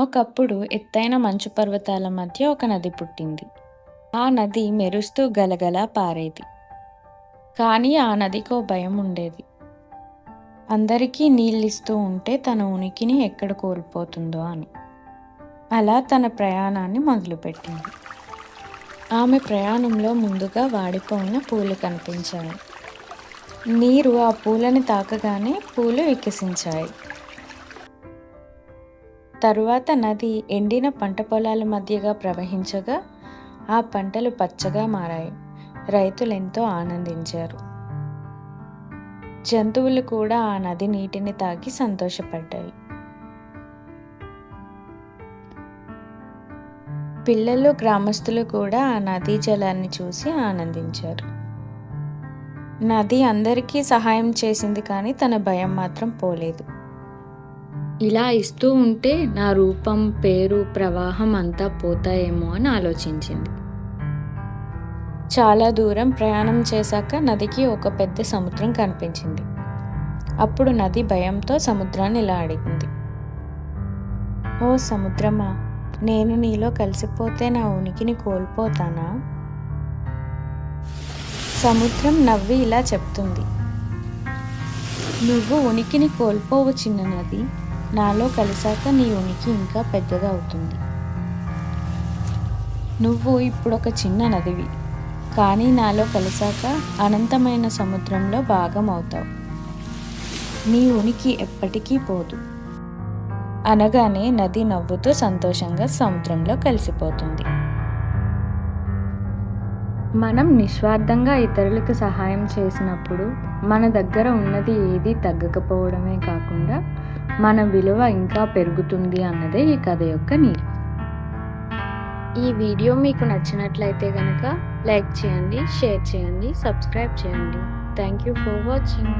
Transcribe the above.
ఒకప్పుడు ఎత్తైన మంచు పర్వతాల మధ్య ఒక నది పుట్టింది. ఆ నది మెరుస్తూ గలగల పారేది. కానీ ఆ నదికో భయం ఉండేది. అందరికీ నీళ్ళిస్తూ ఉంటే తన ఉనికిని ఎక్కడ కోల్పోతుందో అని. అలా తన ప్రయాణాన్ని మొదలుపెట్టింది. ఆమె ప్రయాణంలో ముందుగా వాడిపోయిన పూలు కనిపించాయి. నీరు ఆ పూలని తాకగానే పూలు వికసించాయి. తరువాత నది ఎండిన పంట పొలాల మధ్యగా ప్రవహించగా ఆ పంటలు పచ్చగా మారాయి. రైతులు ఎంతో ఆనందించారు. జంతువులు కూడా ఆ నది నీటిని తాగి సంతోషపడ్డాయి. పిల్లలు గ్రామస్తులు కూడా ఆ నదీ జలాన్ని చూసి ఆనందించారు. నది అందరికీ సహాయం చేసింది కానీ తన భయం మాత్రం పోలేదు. ఇలా ఇస్తూ ఉంటే నా రూపం పేరు ప్రవాహం అంతా పోతాయేమో అని ఆలోచించింది. చాలా దూరం ప్రయాణం చేశాక నదికి ఒక పెద్ద సముద్రం కనిపించింది. అప్పుడు నది భయంతో సముద్రాన్ని ఇలా అడిగింది. ఓ సముద్రమా నేను నీలో కలిసిపోతే నా ఉనికిని కోల్పోతానా? సముద్రం నవ్వి ఇలా చెప్తుంది. నువ్వు ఉనికిని కోల్పోవు చిన్న నది నాలో కలిసాక నీ ఉనికి ఇంకా పెద్దగా అవుతుంది నువ్వు ఇప్పుడు ఒక చిన్న నదివి కానీ నాలో కలిసాక అనంతమైన సముద్రంలో భాగం అవుతావు నీ ఉనికి ఎప్పటికీ పోదు. అనగానే నది నవ్వుతూ సంతోషంగా సముద్రంలో కలిసిపోతుంది. మనం నిస్వార్థంగా ఇతరులకు సహాయం చేసినప్పుడు మన దగ్గర ఉన్నది ఏది తగ్గకపోవడమే కాకుండా మన విలువ ఇంకా పెరుగుతుంది అన్నదే ఈ కథ యొక్క నీతి. ఈ వీడియో మీకు నచ్చినట్లయితే కనుక లైక్ చేయండి షేర్ చేయండి సబ్స్క్రైబ్ చేయండి. Thank you for watching.